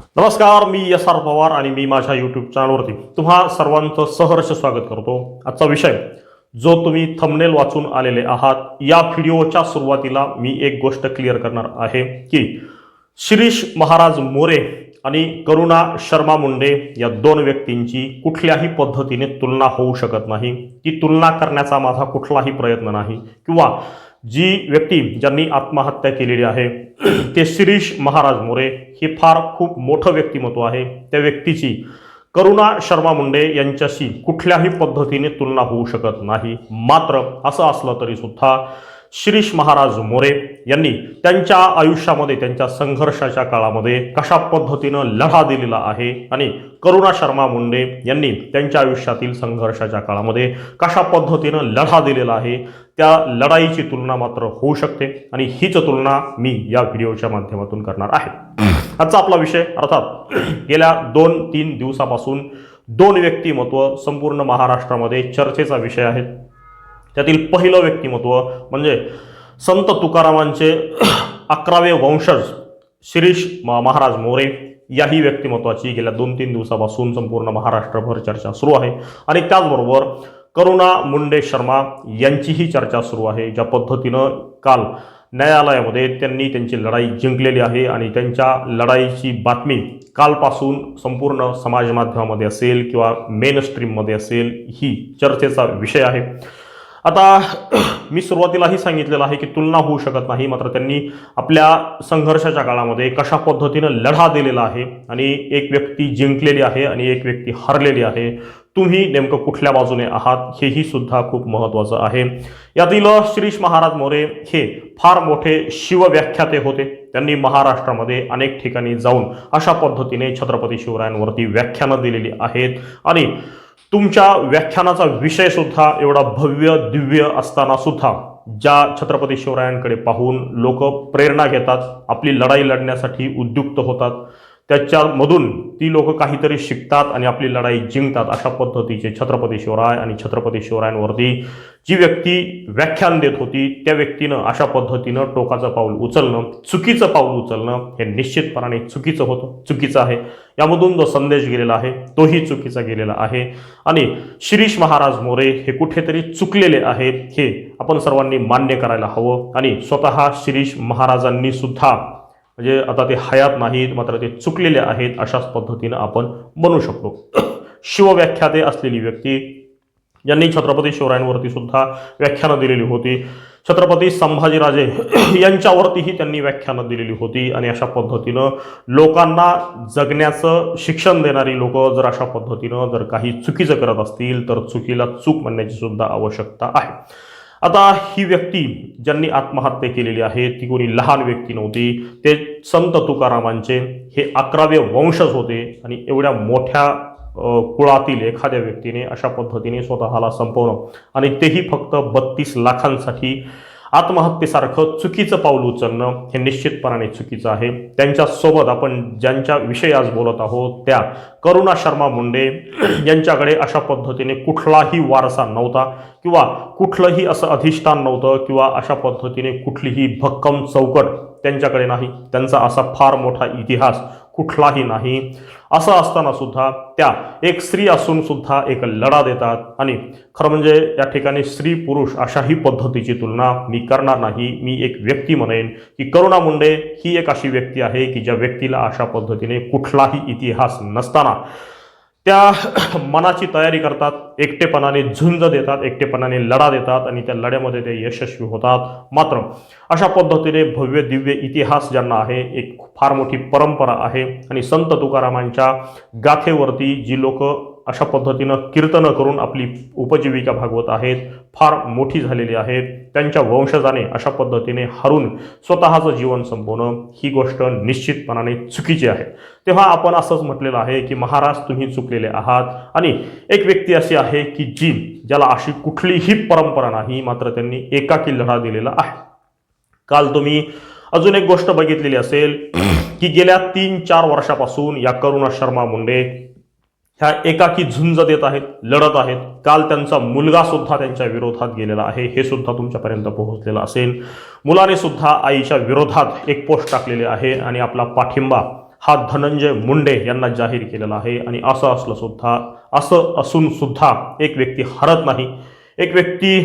नमस्कार मी S R Pawar आणि मी माझ्या यूट्यूब चॅनलवरती तुम्हा सर्वांचं सहर्ष स्वागत करतो. आजचा विषय जो तुम्ही थंबनेल वाचून आलेले आहात या व्हिडिओच्या सुरुवातीला मी एक गोष्ट क्लिअर करणार आहे की शिरीष महाराज मोरे आणि करुणा शर्मा मुंडे या दोन व्यक्तींची कुठल्याही पद्धतीने तुलना होऊ शकत नाही. ती तुलना करण्याचा माझा कुठलाही प्रयत्न नाही. किंवा जी व्यक्ती ज्यांनी आत्महत्या केलेली आहे ते शिरीष महाराज मोरे हे फार खूप मोठं व्यक्तिमत्व आहे. त्या व्यक्तीची करुणा शर्मा मुंडे यांच्याशी कुठल्याही पद्धतीने तुलना होऊ शकत नाही. मात्र असं असलं तरी सुद्धा शिरीष महाराज मोरे यांनी त्यांच्या आयुष्यामध्ये त्यांच्या संघर्षाच्या काळामध्ये कशा पद्धतीनं लढा दिलेला आहे आणि करुणा शर्मा मुंडे यांनी त्यांच्या आयुष्यातील संघर्षाच्या काळामध्ये कशा पद्धतीनं लढा दिलेला आहे त्या लढाईची तुलना मात्र होऊ शकते आणि हीच तुलना मी या व्हिडिओच्या माध्यमातून करणार आहे. आजचा आपला विषय अर्थात गेल्या दोन तीन दिवसापासून दोन व्यक्तिमत्व संपूर्ण महाराष्ट्रामध्ये चर्चेचा विषय आहेत. त्यातील पहिलं व्यक्तिमत्व म्हणजे संत तुकारामांचे अकरावे वंशज शिरीष म- महाराज मोरे याही व्यक्तिमत्वाची गेल्या दोन तीन दिवसापासून संपूर्ण महाराष्ट्रभर चर्चा सुरू आहे. आणि त्याचबरोबर करुणा मुंडे शर्मा यांचीही चर्चा सुरू आहे ज्या पद्धतीनं काल न्यायालयामध्ये त्यांनी त्यांची लढाई जिंकलेली आहे आणि त्यांच्या लढाईची बातमी कालपासून संपूर्ण समाज माध्यमामध्ये असेल किंवा मेन स्ट्रीममध्ये असेल ही चर्चेचा विषय आहे. आता मी सुरुवातीलाही सांगितलेलं आहे की तुलना होऊ शकत नाही मात्र त्यांनी आपल्या संघर्षाच्या काळामध्ये कशा पद्धतीनं लढा दिलेला आहे आणि एक व्यक्ती जिंकलेली आहे आणि एक व्यक्ती हरलेली आहे तुम्ही नेमकं कुठल्या बाजूने आहात हेही सुद्धा खूप महत्त्वाचं आहे. यातील श्रीश महाराज मोरे हे फार मोठे शिवव्याख्याते होते. त्यांनी महाराष्ट्रामध्ये अनेक ठिकाणी जाऊन अशा पद्धतीने छत्रपती शिवरायांवरती व्याख्यानं दिलेली आहेत आणि तुमच्या व्याख्यानाचा विषय सुद्धा एवढा भव्य दिव्य असताना सुद्धा ज्या छत्रपती शिवरायांकडे पाहून लोक प्रेरणा घेतात आपली लढाई लढण्यासाठी उद्युक्त होतात त्याच्यामधून ती लोक काहीतरी शिकतात आणि आपली लढाई जिंकतात अशा पद्धतीचे छत्रपती शिवराय आणि छत्रपती शिवरायांवरती जी व्यक्ती व्याख्यान देत होती त्या व्यक्तीनं अशा पद्धतीनं टोकाचं पाऊल उचलणं चुकीचं पाऊल उचलणं हे निश्चितपणाने चुकीचं होतं चुकीचं आहे. यामधून जो संदेश गेलेला आहे तोही चुकीचा गेलेला आहे. आणि शिरीष महाराज मोरे हे कुठेतरी चुकलेले आहेत हे आपण सर्वांनी मान्य करायला हवं. आणि स्वतः शिरीष महाराजांनी सुद्धा म्हणजे आता ते हयात नाहीत मात्र ते चुकलेले आहेत अशाच पद्धतीनं आपण बनू शकतो. शिवव्याख्याते असलेली व्यक्ती यांनी छत्रपती शिवरायांवरती सुद्धा व्याख्यानं दिलेली होती. छत्रपती संभाजीराजे यांच्यावरतीही त्यांनी व्याख्यानं दिलेली होती आणि अशा पद्धतीनं लोकांना जगण्याचं शिक्षण देणारी लोक जर अशा पद्धतीनं जर काही चुकीचं करत असतील तर चुकीला चूक म्हणण्याची सुद्धा आवश्यकता आहे. आता ही व्यक्ती ज्यांनी आत्महत्या केलेली आहे ती कोणी लहान व्यक्ती नव्हती. ते संत तुकारामांचे हे अकरावे वंशज होते आणि एवढ्या मोठ्या कुळातील एखाद्या व्यक्तीने अशा पद्धतीने स्वतःला संपवणं आणि तेही फक्त बत्तीस लाखांसाठी आत्महत्येसारखं चुकीचं पाऊल उचलणं हे निश्चितपणाने चुकीचं आहे. त्यांच्यासोबत आपण ज्यांच्या विषयी आज बोलत आहोत त्या करुणा शर्मा मुंडे यांच्याकडे अशा पद्धतीने कुठलाही वारसा नव्हता किंवा कुठलंही असं अधिष्ठान नव्हतं किंवा अशा पद्धतीने कुठलीही भक्कम चौकट त्यांच्याकडे नाही. त्यांचा असा फार मोठा इतिहास कुठलाही नाही. असं असताना सुद्धा त्या एक स्त्री असून सुद्धा एक लढा देतात. आणि खरं म्हणजे या ठिकाणी स्त्री पुरुष अशाही पद्धतीची तुलना मी करणार नाही. मी एक व्यक्ती म्हणेन की करुणा मुंडे ही एक अशी व्यक्ती आहे की ज्या व्यक्तीला अशा पद्धतीने कुठलाही इतिहास नसताना त्या मनाची तयारी करतात एकटेपणाने झुंज देतात एकटेपणाने लढा देतात आणि त्या लढ्यामध्ये ते यशस्वी होतात. मात्र अशा पद्धतीने भव्य दिव्य इतिहास ज्यांना आहे एक फार मोठी परंपरा आहे. आणि संत तुकारामांच्या गाथेवरती जी लोक अशा पद्धतीनं कीर्तनं करून आपली उपजीविका भागवत आहेत फार मोठी झालेली आहेत. त्यांच्या वंशजाने अशा पद्धतीने हरून स्वतःचं जीवन संपवणं ही गोष्ट निश्चितपणाने चुकीची आहे. तेव्हा आपण असंच म्हटलेलं आहे की महाराज तुम्ही चुकलेले आहात आणि एक व्यक्ती अशी आहे की जी ज्याला अशी कुठलीही परंपरा नाही मात्र त्यांनी एकाकी लढा दिलेला आहे. काल तुम्ही अजून एक गोष्ट बघितलेली असेल की गेल्या तीन चार वर्षापासून या करुणा शर्मा मुंडे ह्या एकाकी झुंज देत आहेत लढत आहेत. काल त्यांचा मुलगा सुद्धा त्यांच्या विरोधात गेलेला आहे. हे सुद्धा तुमच्यापर्यंत पोहोचलेलं असेल. मुलाने सुद्धा आईच्या विरोधात एक पोस्ट टाकलेली आहे आणि आपला पाठिंबा हा धनंजय मुंडे यांना जाहीर केलेला आहे. आणि असं असलं सुद्धा असं असून सुद्धा एक व्यक्ती हरत नाही. एक व्यक्ती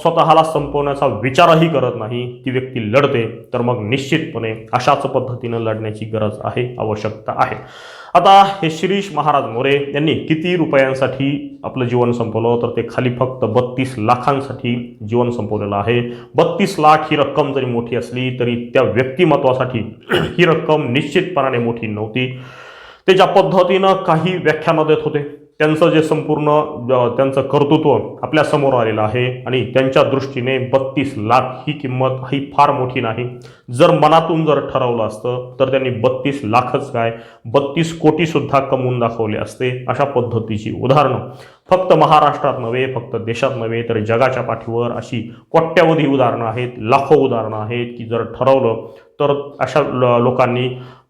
स्वतःला संपवण्याचा विचारही करत नाही ती व्यक्ती लढते तर मग निश्चितपणे अशाच पद्धतीनं लढण्याची गरज आहे आवश्यकता आहे. आता हे शिरीष महाराज मोरे यांनी किती रुपयांसाठी आपलं जीवन संपवलं तर ते खाली फक्त बत्तीस लाखांसाठी जीवन संपवलेलं आहे. बत्तीस लाख ही रक्कम जरी मोठी असली तरी त्या व्यक्तिमत्वासाठी ही रक्कम निश्चितपणाने मोठी नव्हती. ते ज्या पद्धतीनं काही व्याख्यानं देत होते. त्यांचं जे संपूर्ण त्यांचं कर्तृत्व आपल्यासमोर आलेलं आहे आणि त्यांच्या दृष्टीने बत्तीस लाख ही किंमत ही फार मोठी नाही. जर मनातून जर ठरवलं असतं तर त्यांनी बत्तीस लाखच काय बत्तीस कोटीसुद्धा कमवून दाखवले असते अशा पद्धतीची उदाहरणं. फक्त महाराष्ट्रात नव्हे फक्त देशात नव्हे तर जगाच्या पाठीवर अशी कोट्यावधी उदाहरणं आहेत लाखो उदाहरणं आहेत की जर ठरवलं तर अशा ल- लोकांनी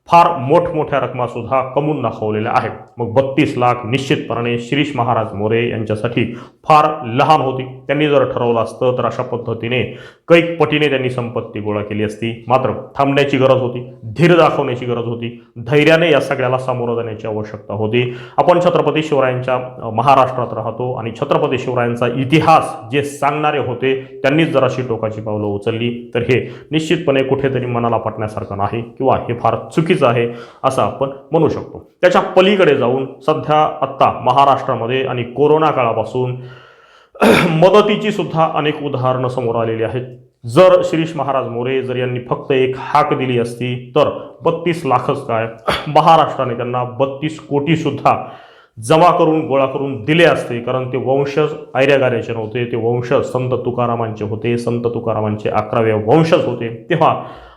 फार मोठमोठ्या रकमा सुद्धा कमवून दाखवलेल्या आहेत. मग बत्तीस लाख निश्चितपणाने शिरीष महाराज मोरे यांच्यासाठी फार लहान होती. त्यांनी जर ठरवलं असतं तर अशा पद्धतीने कैक पटीने त्यांनी संपत्ती गोळा केली असती. मात्र थांबण्याची गरज होती धीर दाखवण्याची गरज होती धैर्याने या सगळ्याला सामोरं जाण्याची आवश्यकता होती. आपण छत्रपती शिवरायांच्या महाराष्ट्रात राहतो आणि छत्रपती शिवरायांचा इतिहास जे सांगणारे होते त्यांनीच जर अशी टोकाची पावलं उचलली तर हे निश्चितपणे कुठेतरी मनाला पटण्यासारखं नाही किंवा हे फार चुकीचं आहे असं आपण म्हणू शकतो. त्याच्या पलीकडे जाऊन सध्या आत्ता महाराष्ट्रामध्ये आणि कोरोना काळापासून मदतीची सुद्धा अनेक उदाहरणं समोर आलेली आहेत. जर शिरीष महाराज मोरे जर यांनी फक्त एक हाक दिली असती तर बत्तीस लाखच काय महाराष्ट्राने त्यांना बत्तीस कोटी सुद्धा जमा करून गोळा करून दिले असते. कारण ते वंशज आर्यगाऱ्याचे नव्हते ते वंशज संत तुकारामांचे होते संत तुकारामांचे अकरावे वंशज होते. तेव्हा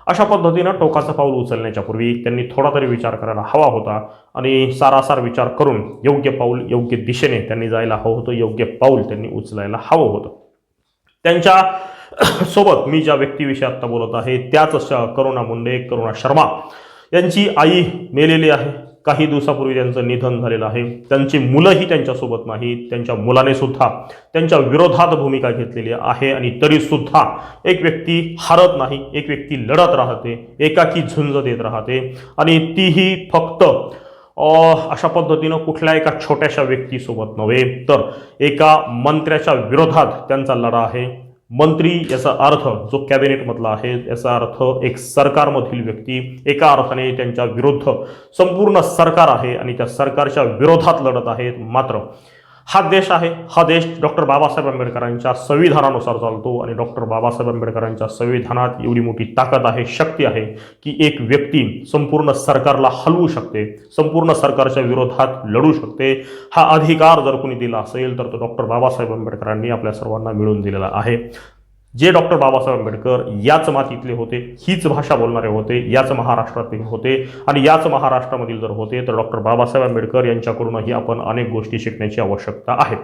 अशा पद्धतीनं टोकाचं पाऊल उचलण्याच्या पूर्वी त्यांनी थोडा तरी विचार करायला हवा होता आणि सारासार विचार करून योग्य पाऊल योग्य दिशेने त्यांनी जायला हवं होतं योग्य पाऊल त्यांनी उचलायला हवं होतं. त्यांच्या सोबत मी ज्या व्यक्तीविषयी आत्ता बोलत आहे त्याच श- करुणा मुंडे करुणा शर्मा यांची आई मेलेली आहे. काही दिवसापूर्वी त्यांचं निधन झालेलं आहे. त्यांची मुलंही त्यांच्यासोबत नाहीत. त्यांच्या मुलाने सुद्धा त्यांच्या विरोधात भूमिका घेतलेली आहे आणि तरीसुद्धा एक व्यक्ती हारत नाही एक व्यक्ती लढत राहते एकाकी झुंज देत राहते आणि तीही फक्त अशा पद्धतीनं कुठल्या एका छोट्याशा व्यक्तीसोबत नव्हे तर एका मंत्र्याच्या विरोधात त्यांचा लढा आहे. मंत्री याचा अर्थ जो कॅबिनेटमधला आहे याचा अर्थ एक सरकारमधील व्यक्ती एका अर्थाने त्यांच्या विरुद्ध संपूर्ण सरकार आहे आणि त्या सरकारच्या विरोधात लढत आहेत. मात्र हा देश आहे. हा देश डॉक्टर बाबासाहेब आंबेडकरांच्या संविधानानुसार चालतो आणि डॉक्टर बाबासाहेब आंबेडकरांच्या संविधानात एवढी मोठी ताकद आहे शक्ती आहे की एक व्यक्ती संपूर्ण सरकारला हलवू शकते संपूर्ण सरकारच्या विरोधात लढू शकते. हा अधिकार जर कोणी दिला असेल तर तो डॉक्टर बाबासाहेब आंबेडकरांनी आपल्या सर्वांना मिळून दिलेला आहे. जे डॉक्टर बाबासाहेब आंबेडकर याच मातीतले होते हीच भाषा बोलणारे होते याच महाराष्ट्रातील होते आणि याच महाराष्ट्रामधील जर होते तर डॉक्टर बाबासाहेब आंबेडकर यांच्याकडूनही आपण अनेक गोष्टी शिकण्याची आवश्यकता आहे.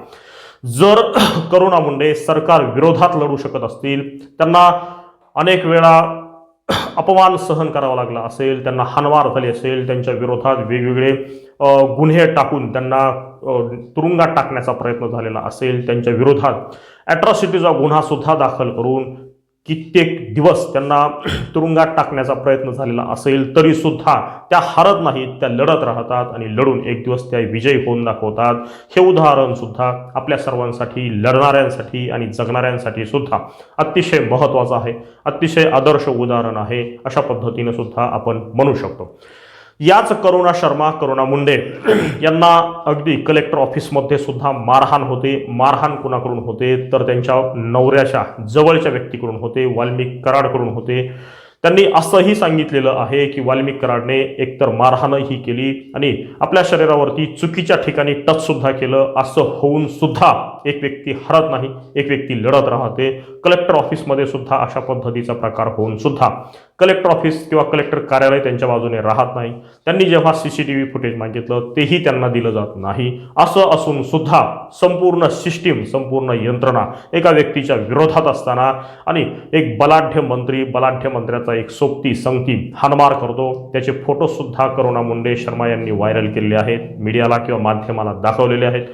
जर करुणा मुंडे सरकार विरोधात लढू शकत असतील त्यांना अनेक वेळा अपमान सहन करावा लागला असेल त्यांना हानमार झाली असेल त्यांच्या विरोधात वेगवेगळे गुन्हे टाकून त्यांना तुरुंगात टाकण्याचा प्रयत्न झालेला असेल त्यांच्या विरोधात ॲट्रॉसिटीचा गुन्हा सुद्धा दाखल करून कित्येक दिवस त्यांना तुरुंगात टाकण्याचा प्रयत्न झालेला असेल तरी सुद्धा त्या हरत नाहीत त्या लढत राहतात आणि लढून एक दिवस त्या विजयी होऊन दाखवतात. हे उदाहरण सुद्धा आपल्या सर्वांसाठी लढणाऱ्यांसाठी आणि जगणाऱ्यांसाठी सुद्धा अतिशय महत्त्वाचं आहे. अतिशय आदर्श उदाहरण आहे. अशा पद्धतीने सुद्धा आपण म्हणू शकतो. याच करुणा शर्मा करुणा मुंडे यांना अगदी कलेक्टर ऑफिसमध्ये सुद्धा मारहाण होते. मारहाण कुणाकडून होते? तर त्यांच्या नवऱ्याच्या जवळच्या व्यक्तीकडून होते. वाल्मिक कराडकडून होते. त्यांनी असंही सांगितलेलं आहे की वाल्मिक कराडने एकतर मारहाणही केली आणि आपल्या शरीरावरती चुकीच्या ठिकाणी टचसुद्धा केलं. असं होऊन सुद्धा एक व्यक्ती हरत नाही एक व्यक्ती लढत राहते. कलेक्टर ऑफिसमध्ये सुद्धा अशा पद्धतीचा प्रकार होऊन सुद्धा कलेक्टर ऑफिस किंवा कलेक्टर कार्यालय त्यांच्या बाजूने राहत नाही. त्यांनी जेव्हा C C T V footage मागितलं तेही त्यांना दिलं जात नाही. असं असून सुद्धा संपूर्ण सिस्टीम संपूर्ण यंत्रणा एका व्यक्तीच्या विरोधात असताना आणि एक बलाढ्य मंत्री बलाढ्य मंत्र्याचा एक सोबती संगती हानमार करतो. त्याचे फोटोसुद्धा करुणा मुंडे शर्मा यांनी व्हायरल केलेले आहेत. मीडियाला किंवा माध्यमाला दाखवलेले आहेत.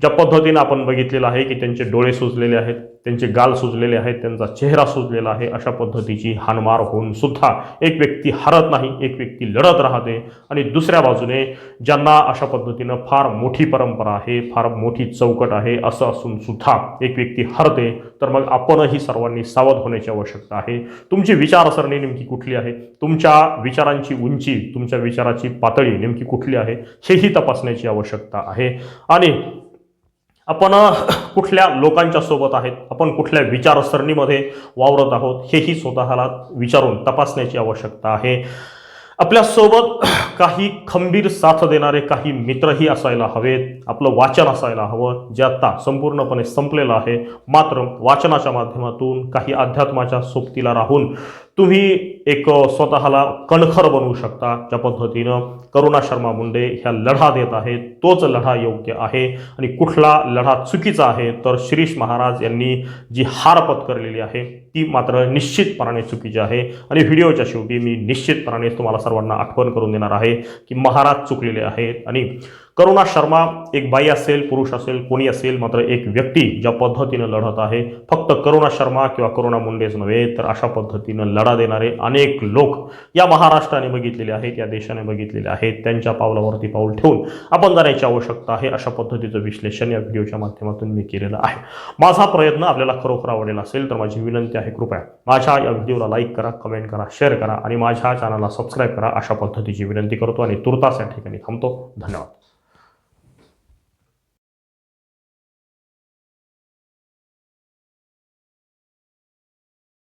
ज्या पद्धतीनं आपण बघितलेलं आहे की त्यांचे डोळे सुजलेले आहेत त्यांचे गाल सुजलेले आहेत त्यांचा चेहरा सुजलेला आहे अशा पद्धतीची हानमार होऊन सुद्धा एक व्यक्ती हरत नाही एक व्यक्ती लढत राहते. आणि दुसऱ्या बाजूने ज्यांना अशा पद्धतीनं फार मोठी परंपरा आहे फार मोठी चौकट आहे असं असून सुद्धा एक व्यक्ती हरते तर मग आपणही सर्वांनी सावध होण्याची आवश्यकता आहे. तुमची विचारसरणी नेमकी कुठली आहे? तुमच्या विचारांची उंची तुमच्या विचाराची पातळी नेमकी कुठली आहे? हेही तपासण्याची आवश्यकता आहे. आणि आपण कुठल्या लोकांच्या सोबत आहेत? आपण कुठल्या विचारसरणीमध्ये वावरत आहोत? हेही स्वतःला विचारून तपासण्याची आवश्यकता आहे. आपल्यासोबत काही खंबीर साथ देणारे काही मित्रही असायला हवेत. आपलं वाचन असायला हवं जे आत्ता संपूर्णपणे संपलेलं आहे. मात्र वाचनाच्या माध्यमातून काही अध्यात्माच्या सोबतीला राहून तुम्ही एक स्वतःला कणखर बनवू शकता. ज्या पद्धतीनं करुणा शर्मा मुंडे ह्या लढा देत आहेत. तोच लढा योग्य आहे. आणि कुठला लढा चुकीचा आहे तर शिरीष महाराज यांनी जी हार पत्करलेली आहे ती मात्र निश्चितपणाने चुकीची आहे. आणि व्हिडिओच्या शेवटी मी निश्चितपणाने तुम्हाला सर्वांना आठवण करून देणार आहे की महाराज चुकलेले आहेत. आणि करुणा शर्मा एक बाई असेल पुरुष असेल कोणी असेल मात्र एक व्यक्ती ज्या पद्धतीनं लढत आहे. फक्त करुणा शर्मा किंवा करुणा मुंडेच नव्हे तर अशा पद्धतीनं लढा देणारे अनेक लोक या महाराष्ट्राने बघितलेले आहेत या देशाने बघितलेले आहेत. त्यांच्या पावलावरती पाऊल ठेवून आपण जाण्याची आवश्यकता आहे अशा पद्धतीचं विश्लेषण या व्हिडिओच्या माध्यमातून मी केलेलं आहे. माझा प्रयत्न आपल्याला खरोखर आवडलेला असेल तर माझी विनंती आहे कृपया माझ्या या व्हिडिओला लाईक करा कमेंट करा शेअर करा आणि माझ्या चॅनलला सबस्क्राईब करा अशा पद्धतीची विनंती करतो आणि तुर्तास या ठिकाणी थांबतो. धन्यवाद.